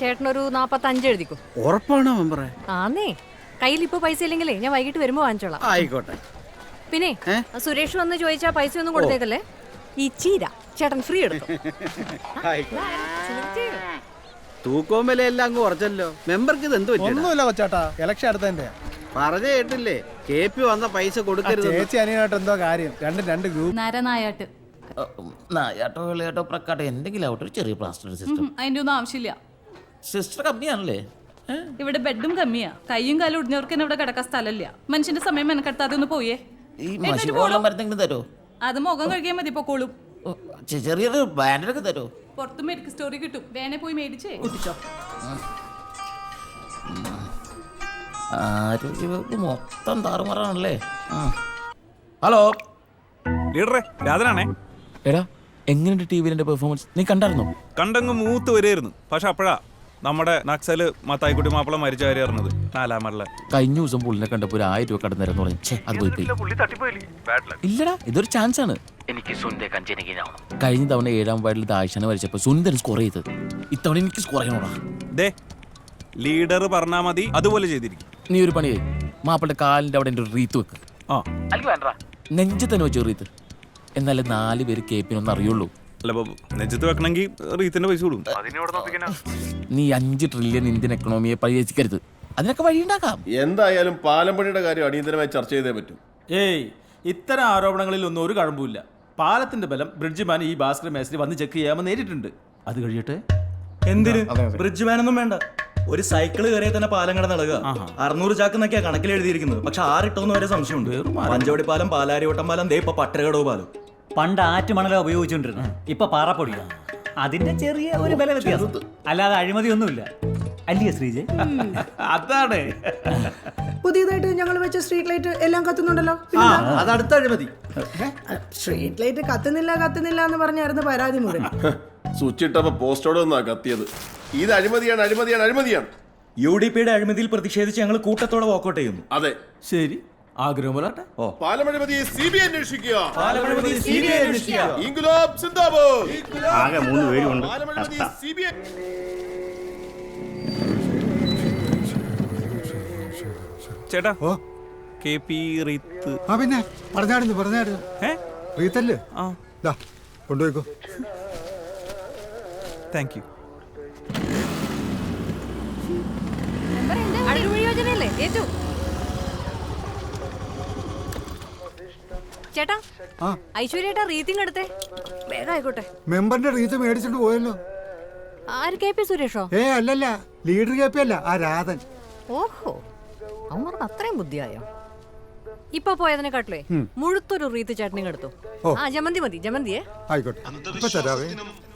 ചേട്ടനൊരു നാപ്പത്തഞ്ച് എഴുതിക്കോ. ഉറപ്പാണോ മെമ്പറെ? ആന്നേ. കയ്യിൽ ഇപ്പൊ പൈസ ഇല്ലെങ്കിലേ ഞാൻ വൈകിട്ട് വരുമ്പോ വാങ്ങിച്ചോളാം. ആയിക്കോട്ടെ. പിന്നെ ആ സുരേഷ് വന്ന് ചോദിച്ചാ പൈസ ഒന്നും കൊടുത്തേക്കല്ലേ? ഈ ചീര ചേട്ടൻ ഫ്രീ എടുത്തു? തൂക്കവും എല്ലാം അങ്ങ് കുറച്ചല്ലോ. മെമ്പർക്ക് ഇത് എന്ത്? ഒന്നുമില്ല കൊച്ചാട്ടാ. ഇലക്ഷൻ അടുത്തതിന്റെ. പറഞ്ഞ കേട്ടില്ലേ? കെ പി വന്ന പൈസ കൊടുക്കരുത് ചേച്ചി അനിയനായിട്ട് എന്തോ കാര്യം. രണ്ട് രണ്ട് ഗ്രൂപ്പ് നരനായാട്ട് നായാട്ടോ വിളയാട്ടോ പ്രക്കാട്ടോ എന്തെങ്കിലും ആവട്ടെ ഒരു ചെറിയ പ്ലാസ്റ്റർ സിസ്റ്റം അതിന്റെ ഒന്നും ആവശ്യമില്ല. സിസ്റ്റർ കമ്മിയാണല്ലേ? ഇവിടെ ബെഡും കമ്മിയാ. കൈയും കാലും ഒടിഞ്ഞവർക്ക് തന്നെ ഇവിടെ കിടക്കാൻ സ്ഥലമില്ല. മനുഷ്യന്റെ സമയം മെനക്കെടുത്താതെ ഒന്ന് പോയേ. ഈ മഷി വെള്ളം മരുന്നെങ്കിലും തരോ? അത് മുഖം കഴിക്കാൻ മതി പൊക്കോളും ചെറിയൊരു ബാൻഡൊക്കെ തരോ? പുറത്ത് മെഡിക്കൽ സ്റ്റോറി കിട്ടും. വേണേ പോയി മേടിച്ചേ. കുട്ടിച്ചോ. ആരോഗ്യവകുപ്പ് മൊത്തം താറുമാറാണല്ലേ. ഹലോ? ലീഡറെ രാധനാണേ. എടാ എങ്ങനെയുണ്ട് ടി വിയിലെ പെർഫോമൻസ് നീ കണ്ടായിരുന്നോ? കണ്ടങ്ങ് മൂത്ത് വരികയായിരുന്നു പക്ഷെ അപ്പോഴാ നമ്മുടെ നക്സൽ മത്തായിക്കുട്ടി മാപ്പിള മരിച്ച കാര്യം അറിഞ്ഞത് നാലാമറിലെ കഴിഞ്ഞ ദിവസം പുള്ളിനെ കണ്ടപ്പോ ഒരു ആയിരം രൂപ കടന്നു പറഞ്ഞു ഛേ അത് പോയി പോയി. ഇല്ലടാ ഇതൊരു ചാൻസ് ആണ്. എനിക്ക് കഞ്ചനികനാവണം. കഴിഞ്ഞ തവണ ഏഴാം വാർഡിൽ ദാഴ്ചനെ മരിച്ചപ്പോ സുന്ദരൻ സ്കോർ ചെയ്തത്. ഇത്തവണ എനിക്ക് സ്കോർ ചെയ്യണോടാ. ദേ ലീഡർ പറഞ്ഞാ മതി അതുപോലെ ചെയ്തിരിക്കും. നീ ഒരു പണി ചെയ്യ്. മാപ്പിളുടെ കാലിന്റെ അവിടെ എന്റെ ഒരു റീത്ത് വെക്ക്. ആ. അല്ലെങ്കിൽ വേണ്ട നെഞ്ചു തന്നെ വെച്ചു റീത്ത് എന്നാലേ നാല് പേര് കേപ്പിനൊന്നും അറിയുള്ളൂ. അല്ല ഇപ്പൊ നെഞ്ചത്ത് വെക്കണമെങ്കിൽ റീത്തിന്റെ പൈസ കൊടുക്കും. നീ അഞ്ച് ട്രില്യൺ ഇന്ത്യൻ എക്കണോമിയെ പരിഹരിക്കരുത് അതിനൊക്കെ വഴിയുണ്ടാക്കാം എന്തായാലും പാലമ്പണിയുടെ കാര്യം അടിയന്തരമായി ചർച്ച ചെയ്തേ പറ്റും. ഏയ് ഇത്തരം ആരോപണങ്ങളിൽ ഒന്നും ഒരു കഴമ്പുമില്ല. പാലത്തിന്റെ ബലം ബ്രിഡ്ജ്മാൻ ഈ ഭാസ്കർ മേസ്ത്രി വന്ന് ചെക്ക് ചെയ്യാമെന്ന് നേരിട്ടുണ്ട്. അത് കഴിയട്ടെ? എന്തിന്? ബ്രിഡ്ജ് ഒന്നും വേണ്ട. ഒരു സൈക്കിൾ കയറിയ തന്നെ പാലം കട നടക്കുക. അറുന്നൂറ് ചാക്ക് എന്നൊക്കെയാണ് കണക്കിൽ എഴുതിയിരിക്കുന്നത് പക്ഷെ ആറിട്ടോന്ന് വരെ സംശയമുണ്ട്. പഞ്ചവടി പാലം പാലാരിവട്ടം പാലം ദേ ഇപ്പൊ പട്ടരകടവ് പാലം. പണ്ട് ആറ്റുമണല ഉപയോഗിച്ചുകൊണ്ടിരുന്നത് ഇപ്പൊ പാറപ്പൊടിയാണ് അതിന്റെ ചെറിയ ഒരു വില വ്യത്യാസം. അല്ലാതെ അഴിമതിയൊന്നുമില്ല. അല്ലയോ ശ്രീജി? അതാണ്. പുതിയതായിട്ട് ഞങ്ങൾ വെച്ച സ്ട്രീറ്റ് ലൈറ്റ് എല്ലാം കത്തുന്നുണ്ടല്ലോ? അത് അടുത്ത അഴിമതി. സ്ട്രീറ്റ് ലൈറ്റ് കത്തുന്നില്ല കത്തുന്നില്ല എന്ന് പറഞ്ഞായിരുന്നു പരാതി മുഴുവൻ സ്വിച്ച് ഇട്ടപ്പോ പോസ്റ്റോടെ ഒന്നാ കത്തിയത്. ഇത് അഴിമതിയാണ് അഴിമതിയാണ് അഴിമതിയാണ്. യു ഡി പിയുടെ അഴിമതിയിൽ പ്രതിഷേധിച്ച് ഞങ്ങൾ കൂട്ടത്തോടെ വോക്കൗട്ട് ചെയ്യുന്നു. അതെ. ശരി. ആഗ്രഹം പോലാട്ടെ ഓ. പാലമഴിമതി സി ബി അന്വേഷിക്കുക. ഇൻകുലാബ് സിന്ദാബാദ്. ആകെ മൂന്ന് പേരുണ്ട്. പാലമഴിമതി സി ബി ഐ ചേട്ടാ കെ പി റീത്ത്. ആ പിന്നെ. പറഞ്ഞാടുന്നു പറഞ്ഞാടുന്നു ഏ? റീത്തല്ലേ? ആ. ദാ കൊണ്ടുപോയിക്കോ. താങ്ക് യു അഴിമതി യോജനയല്ലേ ഏറ്റു ചേട്ടാ ഐശ്വര്യേട്ടാ റീത്തിങ് എടുത്തേ. വേഗം ആയിക്കോട്ടെ മെമ്പറിന്റെ റീത്ത് മേടിച്ചിട്ട് പോയല്ലോ. ആര് കെ പി സുരേഷോ? ഏ അല്ലല്ല ലീഡർ കെ പി അല്ല ആ രാധൻ. ഓഹോ അവന്മാർക്ക് അത്രയും ബുദ്ധിയായോ? ഇപ്പൊ പോയതിനെക്കാട്ടിലേ മുഴുത്തൊരു റീത്ത് ചേട്ടനെ എടുത്തു ആ ജമന്തി മതി ജമന്തിയെ. ആയിക്കോട്ടെ. ഇപ്പൊ തരാവേ.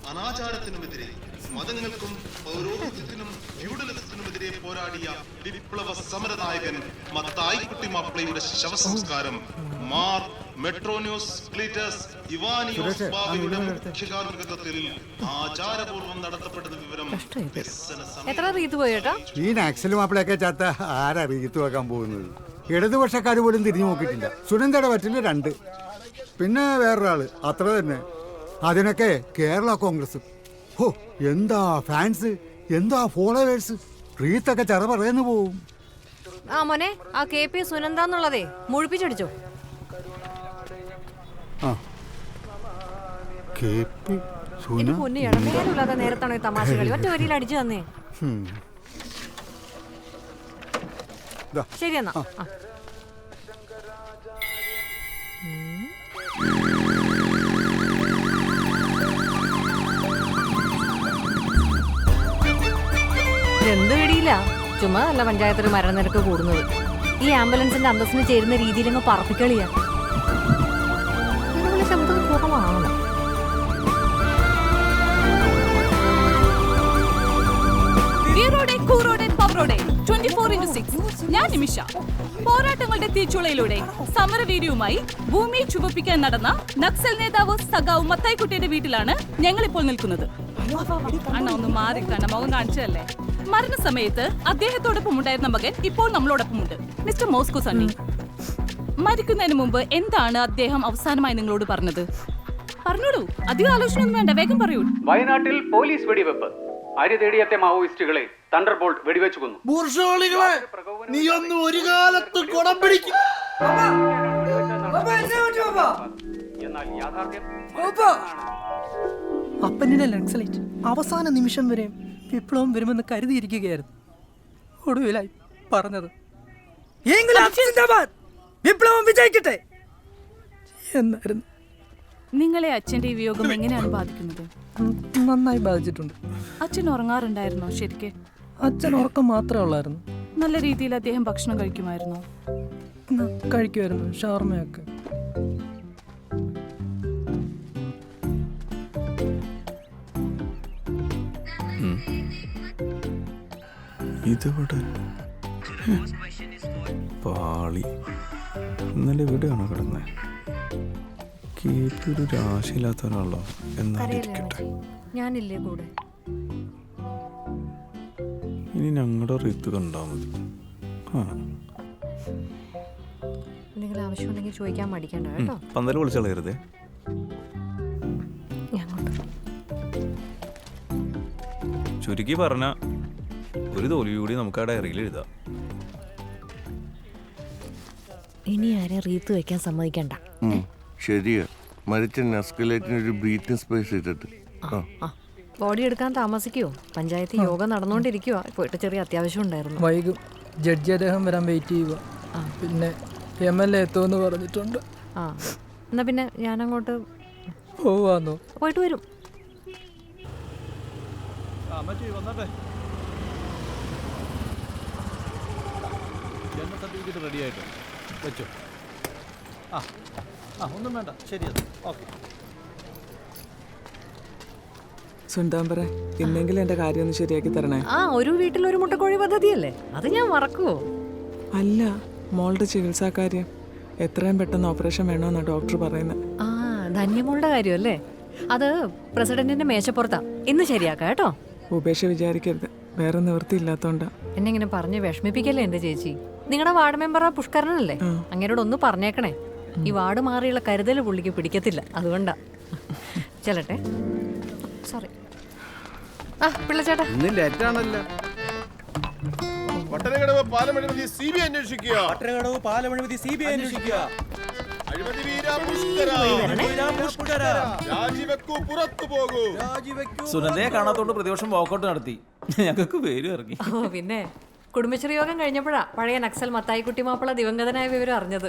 അനാചാരത്തിനുമെതിരെ മതങ്ങൾക്കും പൗരോഹിത്യത്തിനും ഫ്യൂഡലിസത്തിനുമെതിരെ പോരാടിയ വിപ്ലവ സമരനായകൻ മത്തായിക്കുട്ടി മാപ്പിളയുടെ ശവസംസ്കാരം. മാർ മെട്രോന്യൂസ് ക്ലീറ്റസ് ഇവാനിയോസ് ബാബയുടെ മുഖ്യകാർമ്മികത്വത്തിൽ ആചാരപൂർവം നടത്തപ്പെടുന്ന വിവരം എത്ര റീത്ത് പോയേട്ടാ ഈ നാക്സൽ മാപ്പിളയൊക്കെ ചാത്ത ആരാ റീത്ത് വെക്കാൻ പോകുന്നത്? ഇടതുപക്ഷക്കാർ പോലും തിരിഞ്ഞു നോക്കിയിട്ടില്ല. സുനന്ദയുടെ പറ്റില്ല രണ്ട്. പിന്നെ വേറൊരാൾ. അത്ര തന്നെ. അതിനൊക്കെ കേരള കോൺഗ്രസ്. ഹോ എന്താ ഫാൻസ്? എന്താ ഫോളോവേഴ്സ്? റീത്തൊക്കെ ചെറ പറയുന്നു പോവും. ആ മോനെ ആ കെ പി സുനന്ദ എന്നുള്ളതേ മുഴിപ്പിച്ചടിച്ചോ. ആ. കെ സുന പൊന്നു ഇടനേരമില്ലാത്ത നേരത്താണോ ഈ തമാശ കളി? ഒറ്റ വരിയിൽ അടിച്ചു തന്നേ. ശരി എന്നാ. ഇതെന്ത് പിടിയില്ല ചുമ്മാ അല്ല പഞ്ചായത്തിൽ മരണനിരക്ക് കൂടുന്നത്. ഈ ആംബുലൻസിന്റെ അന്തസ്സിന് ചേരുന്ന രീതിയിൽ അങ്ങ് പറപ്പിക്കളിയാ ഞാൻ നിമിഷ. പോരാട്ടങ്ങളുടെ തീച്ചുളയിലൂടെ സമരവീര്യവുമായി ഭൂമി ചുവപ്പിക്കാൻ നടന്ന നക്സൽ നേതാവ് സഖാവ് മത്തായിക്കുട്ടിയുടെ വീട്ടിലാണ് ഞങ്ങൾ ഇപ്പോൾ നിൽക്കുന്നത്. അണ്ണ ഒന്ന് മാറി കണ്ണ മുഖം കാണിച്ചതല്ലേ? മരണസമയത്ത് അദ്ദേഹത്തോടൊപ്പം ഉണ്ടായിരുന്ന മകൻ ഇപ്പോൾ നമ്മളോടൊപ്പമുണ്ട്. മിസ്റ്റർ മോസ്കോ സണ്ണി മരിക്കുന്നതിന് മുമ്പ് എന്താണ് അദ്ദേഹം അവസാനമായി നിങ്ങളോട് പറഞ്ഞത്? പറഞ്ഞോളൂ. അധികം ആലോചന ഒന്നും വേണ്ട. വേഗം പറയൂ. വയനാട്ടിൽ പോലീസ് വെടിവെപ്പ്. അരി തേടിയത്തെ മാവോയിസ്റ്റുകളെ തണ്ടർ ബോൾട്ട് വെടിവെച്ചു കൊന്നു ബൂർഷോളികളെ നീ ഒന്ന് ഒരു കാലത്ത് കുടം പിടിക്കും. എന്നാൽ യാഥാർത്ഥ്യം അപ്പനിലെ നക്സലൈറ്റ് അവസാന നിമിഷം വരെ വിപ്ലവം വരുമെന്ന് കരുതിയിരിക്കുകയായിരുന്നു. ഒടുവിലായി പറഞ്ഞത് വിപ്ലവം വിജയിക്കട്ടെ എന്നായിരുന്നു. നിങ്ങളെ അച്ഛന്റെ ഈ വിയോഗം എങ്ങനെയാണ് ബാധിക്കുന്നത്? നന്നായി ബാധിച്ചിട്ടുണ്ട്. അച്ഛൻ ഉറങ്ങാറുണ്ടായിരുന്നോ? ശരിക്ക്? അച്ഛൻ ഉറക്കം മാത്രമേ ഉള്ളായിരുന്നു. നല്ല രീതിയിൽ അദ്ദേഹം ഭക്ഷണം കഴിക്കുമായിരുന്നോ? കഴിക്കുമായിരുന്നു ഷവർമയൊക്കെ. ഇതിവിടെ പാളി. ഇന്നലെ ഇവിടെയാണോ കിടന്നത് കേട്ടൊരു രാശിയില്ലാത്ത ഒരാളോ? എന്നാലിരിക്കട്ടെ ഞാനില്ലേ കൂടെ? ഇനി ഞങ്ങളുടെ റിത്ത് കണ്ടാൽ മതി. ആ. എന്തെങ്കിലും ആവശ്യമുണ്ടെങ്കിൽ ചോദിക്കാൻ മടിക്കണ്ട കേട്ടോ. പന്തൽ വിളിച്ചളയരുതേ ചുരുക്കി പറഞ്ഞ ഒരു തോൽവി കൂടി നമുക്ക് ആ ഡയറിയിൽ എഴുതാം. ഇനി ആരെ റീത്ത് വെക്കാൻ സമ്മതിക്കണ്ട. ശരിയാ. മരിച്ച നസ്കലേറ്റിന് ഒരു ബ്രീത്തിങ് സ്പേസ് ഇട്ടിട്ട്. ആ ബോഡി എടുക്കാൻ താമസിക്കുവോ? പഞ്ചായത്ത് യോഗം നടന്നുകൊണ്ടിരിക്കുവാ. പോയിട്ട് ചെറിയ അത്യാവശ്യം ഉണ്ടായിരുന്നു. വൈകും. ജഡ്ജി അദ്ദേഹം വരാൻ വെയിറ്റ് ചെയ്യുക പിന്നെ എം എൽ എ എത്തുമെന്ന് പറഞ്ഞിട്ടുണ്ട്. ആ. എന്നാ പിന്നെ ഞാൻ അങ്ങോട്ട് പോവാന്നോ? പോയിട്ട് വരും. ജന്മ സർട്ടിഫിക്കറ്റ് റെഡി ആയിട്ട് വെച്ചോ. ആ ആ ഒന്നും വേണ്ട. ശരി അത്. ഓക്കെ സുന്ദാമ്പറ ഇന്നെങ്കിലും എന്റെ കാര്യം ഒന്ന് ശരിയാക്കി തരണേ? ആ ഒരു വീട്ടിൽ ഒരു മുട്ടക്കോഴി പദ്ധതിയല്ലേ? അത് ഞാൻ മറക്കുവോ? അല്ല മോളുടെ ചികിത്സാ കാര്യം. എത്രയും പെട്ടെന്ന് ഓപ്പറേഷൻ വേണമെന്നാണ് ഡോക്ടർ പറയുന്നത് ആ ധന്യമോളുടെ കാര്യമല്ലേ? അത് പ്രസിഡന്റിന്റെ മേശപ്പുറത്താ. ഇന്ന് ശരിയാക്കാം കേട്ടോ. ഉപേക്ഷ വിചാരിക്കരുത്. വേറെ നിവൃത്തിയില്ലാത്തോണ്ടാ. എന്നെ ഇങ്ങനെ പറഞ്ഞ് വിഷമിപ്പിക്കല്ലേ എന്റെ ചേച്ചി? നിങ്ങളുടെ വാർഡ് മെമ്പർ ആ പുഷ്കരനല്ലേ? അങ്ങനോട് ഒന്ന് പറഞ്ഞേക്കണേ. ഈ വാർഡ് മാറിയുള്ള കരുതൽ പുള്ളിക്ക് പിടിക്കത്തില്ല. അതുകൊണ്ടാ. ചെല്ലട്ടെ. സോറി ആ പിള്ളച്ചേട്ടാ. പട്ടണകടവ് സി ബി അന്വേഷിക്കുക. പാലമഴിമതി സി ബി അന്വേഷിക്കുക. സുനന്ദയെ കാണാത്തോണ്ട് പ്രതിപക്ഷം വാക്കൗട്ട് നടത്തി. ഞങ്ങൾക്ക് പേര് ഇറങ്ങി. ഓ പിന്നെ? കുടുംബശ്രീ യോഗം കഴിഞ്ഞപ്പോഴാ പഴയ നക്സൽ മത്തായിക്കുട്ടി മാപ്പിള ദിവംഗതനായ വിവരം അറിഞ്ഞത്.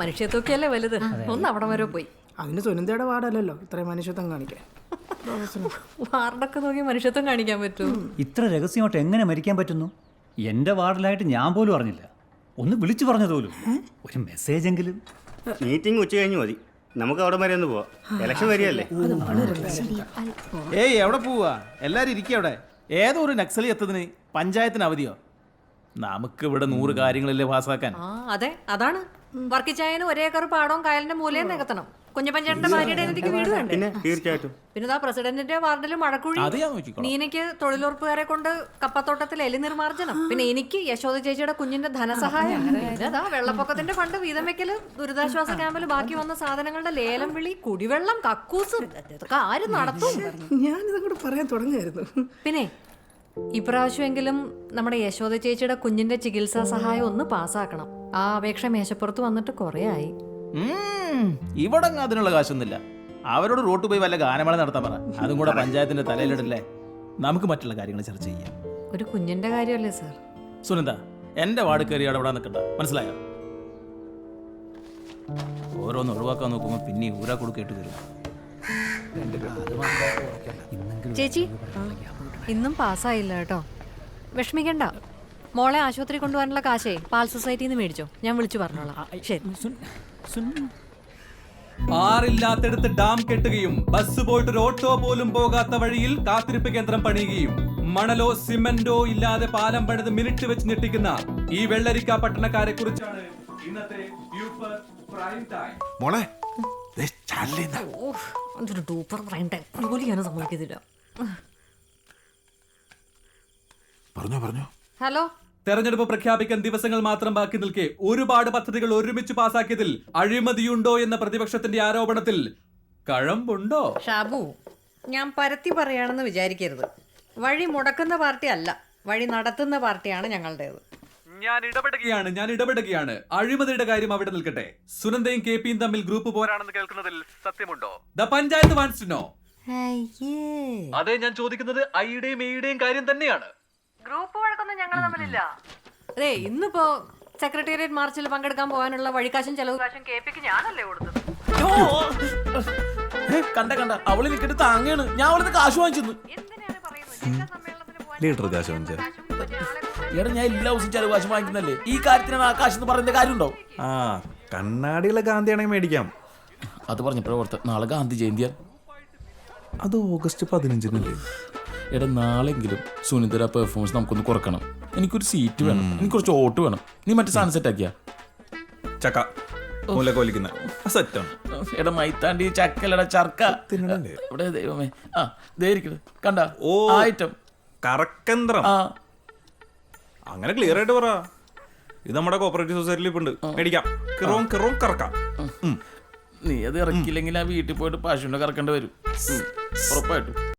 മനുഷ്യത്വക്കല്ലേ വലുത്? ഒന്ന് അവിടെ വരെ പോയി. അതിന് സുനന്ദയുടെ വാർഡല്ലല്ലോ. ഇത്രയും മനുഷ്യത്വം കാണിക്കാൻ. വാർഡൊക്കെ നോക്കി മനുഷ്യത്വം കാണിക്കാൻ പറ്റും. ഇത്ര രഹസ്യമായിട്ട് എങ്ങനെ മരിക്കാൻ പറ്റുന്നു? എന്റെ വാർഡിലായിട്ട് ഞാൻ പോലും അറിഞ്ഞില്ല. ഒന്ന് വിളിച്ചു പറഞ്ഞത് പോലും ഒരു മെസ്സേജ് എങ്കിലും മീറ്റിംഗ് ഉച്ച കഴിഞ്ഞു മതി. നമുക്ക് അവിടെ വരെ ഒന്ന് പോവാം. ഇലക്ഷൻ വരികയല്ലേ? ഏയ് എവിടെ പോവാ? എല്ലാരും ഇരിക്കുക അവിടെ. ഏതോ ഒരു നക്സലി എത്തതിന് പഞ്ചായത്തിന് അവധിയോ? നമുക്ക് ഇവിടെ നൂറ് കാര്യങ്ങളല്ലേ പാസ്സാക്കാൻ? ആ അതെ അതാണ്. വർക്കിച്ചായന് ഒരേ ഏക്കർ പാടവും കായലിന്റെ മൂലയും നികത്തണം. കുഞ്ഞപ്പഞ്ചേട്ടന്റെ ഭാര്യയുടെ എനിക്ക് വീട് വേണ്ടേ? തീർച്ചയായിട്ടും. പിന്നെ ഇതാ പ്രസിഡന്റിന്റെ വാർഡിൽ മഴക്കുഴി അത് ഞാൻ നോക്കിക്കോളാം. നീനയ്ക്ക് തൊഴിലുറപ്പുകാരെ കൊണ്ട് കപ്പത്തോട്ടത്തിൽ എലി നിർമാർജനം പിന്നെ എനിക്ക് യശോദ ചേച്ചിയുടെ കുഞ്ഞിന്റെ ധനസഹായം. പിന്നെ അതാ വെള്ളപ്പൊക്കത്തിന്റെ ഫണ്ട് വീതം വെക്കൽ ദുരിതാശ്വാസ ക്യാമ്പിൽ ബാക്കി വന്ന സാധനങ്ങളുടെ ലേലം വിളി കുടിവെള്ളം കക്കൂസ്. ഇതൊക്കെ ആര് നടത്തും? ഞാനിതും കൂടെ പറയാൻ തുടങ്ങായിരുന്നു പിന്നെ ഇപ്രാവശ്യമെങ്കിലും നമ്മുടെ യശോദ ചേച്ചിയുടെ കുഞ്ഞിന്റെ ചികിത്സാ സഹായം ഒന്ന് പാസ്സാക്കണം. ആ അപേക്ഷ മേശപ്പുറത്ത് വന്നിട്ട് കുറേ ആയി. ഇവിടെ അതിനുള്ള കാശൊന്നുമില്ല. അവരോട് റോട്ട് പോയി വല്ല ഗാനമേള നടത്താൻ പറ. അതും കൂടെ പഞ്ചായത്തിന്റെ തലയിലിടല്ലേ? നമുക്ക് മറ്റുള്ള കാര്യങ്ങൾ ചർച്ച ചെയ്യാം. ഒരു കുഞ്ഞിന്റെ കാര്യമല്ലേ സാർ? സുനന്ദ എന്റെ വാർഡ് കയറി അവിടെ നിൽക്കണ്ട മനസ്സിലായോ? ഓരോന്ന് ഒഴിവാക്കാൻ നോക്കുമ്പോൾ പിന്നെ ഊരാ കൊടുക്കേട്ട് വരും. ചേച്ചി ഇന്നും പാസ്സായില്ല കേട്ടോ. വിഷമിക്കണ്ട. മോളെ ആശുപത്രി കൊണ്ടുപോകാനുള്ള കാശേ പാൽ നിന്ന് മേടിച്ചോ. ഞാൻ വിളിച്ചു പറഞ്ഞോളാം. ശരി. ആറില്ലാത്തടുത്ത് ഡാം കെട്ടുകയും ബസ് പോയിട്ട് ഒരു ഓട്ടോ പോലും പോകാത്ത വഴിയിൽ കാത്തിരിപ്പ് കേന്ദ്രം പണിയുകയും. മണലോ സിമന്റോ ഇല്ലാതെ പാലം പണിത് മിനിറ്റ് വെച്ച് ഞെട്ടിക്കുന്ന ഈ വെള്ളരിക്ക പട്ടണക്കാരെ കുറിച്ചാണ് ഇന്നത്തെ യൂപ്പർ പ്രൈം ടൈം. മോളെ അതൊരു ഡൂപ്പർ ജോലി ഞാനും സമ്മതിക്കത്തില്ല. പറഞ്ഞോ പറഞ്ഞോ. ഹലോ. തെരഞ്ഞെടുപ്പ് പ്രഖ്യാപിക്കാൻ ദിവസങ്ങൾ മാത്രം ബാക്കി നിൽക്കെ ഒരുപാട് പദ്ധതികൾ ഒരുമിച്ച് പാസാക്കിയതിൽ അഴിമതിയുണ്ടോ എന്ന പ്രതിപക്ഷത്തിന്റെ ആരോപണത്തിൽ കഴമ്പുണ്ടോ? ഷാബു ഞാൻ പരത്തി പറയാണെന്ന് വിചാരിക്കരുത്. വഴി മുടക്കുന്ന പാർട്ടി അല്ല വഴി നടത്തുന്ന പാർട്ടിയാണ് ഞങ്ങളുടേത്. ഞാൻ ഇടപെടുകയാണ് ഞാൻ ഇടപെടുകയാണ്. അഴിമതിയുടെ കാര്യം അവിടെ നിൽക്കട്ടെ. സുനന്ദയും കെ പിയും തമ്മിൽ ഗ്രൂപ്പ് പോരാണെന്ന് കേൾക്കുന്നതിൽ സത്യമുണ്ടോ? The panchayat wants to know അതെ ഞാൻ ചോദിക്കുന്നത് ഐയുടെയും എയുടെയും കാര്യം തന്നെയാണ്. ഗ്രൂപ്പ് വഴക്കൊന്നും ഞങ്ങൾ തമ്മിലില്ല. അതെ ഇന്നിപ്പോ സെക്രട്ടേറിയറ്റ് മാർച്ചിൽ പങ്കെടുക്കാൻ പോകാനുള്ള വഴിക്കാശും ചെലവ് കാശും കെ പിക്ക് ഞാനല്ലേ കൊടുത്തത്. കണ്ട കണ്ട. അവൾ നിൽക്കിട്ട് താങ്ങാണ്. ഞാൻ അവളിന്ന് കാശ് വാങ്ങിച്ചു ലീഡർ കാശ് എടാ ഞാൻ എല്ലാ ദിവസവും ചെലവ് കാശ് വാങ്ങിക്കുന്നല്ലേ ഈ കാര്യത്തിനാണ് ആ കാശ് എന്ന് പറയുന്ന കാര്യമുണ്ടോ? ആ കണ്ണാടിയുള്ള ഗാന്ധിയാണെങ്കിൽ മേടിക്കാം. അത് പറഞ്ഞപ്പോഴേ ഓർത്ത് നാളെ ഗാന്ധി ജയന്തിയാണ് അത് ഓഗസ്റ്റ് പതിനഞ്ചിനല്ലേ? എടാ നാളെങ്കിലും സുനിതര പെർഫോമൻസ് നമുക്കൊന്ന് കുറക്കണം. എനിക്കൊരു സീറ്റ് വേണം. എനിക്ക് കുറച്ച് ഓട്ട് വേണം. നീ മറ്റേ സാധനം സെറ്റ് ആക്കിയാ? ചക്ക. മൂലക്കോലിക്കുന്ന സെറ്റാണ് എടാ മൈത്താണ്ടി ചക്കലട ചർക്ക? ഇവിടെ ദൈവമേ. ആ കണ്ട? ഓ. ഐറ്റം കറക്കന്ത്രം. അങ്ങനെ ക്ലിയർ ആയിട്ട് പറ. ഇത് നമ്മുടെ കോപ്പറേറ്റീവ് സൊസൈറ്റിയിൽ ഇപ്പൊ ഉണ്ട് മേടിക്കാം. കിറോം കിറോം കറക്കാം. നീ അത് ഇറക്കിയില്ലെങ്കിൽ ആ വീട്ടിൽ പോയിട്ട് പശുവിനെ കറക്കേണ്ടി വരും. ഉറപ്പായിട്ടും.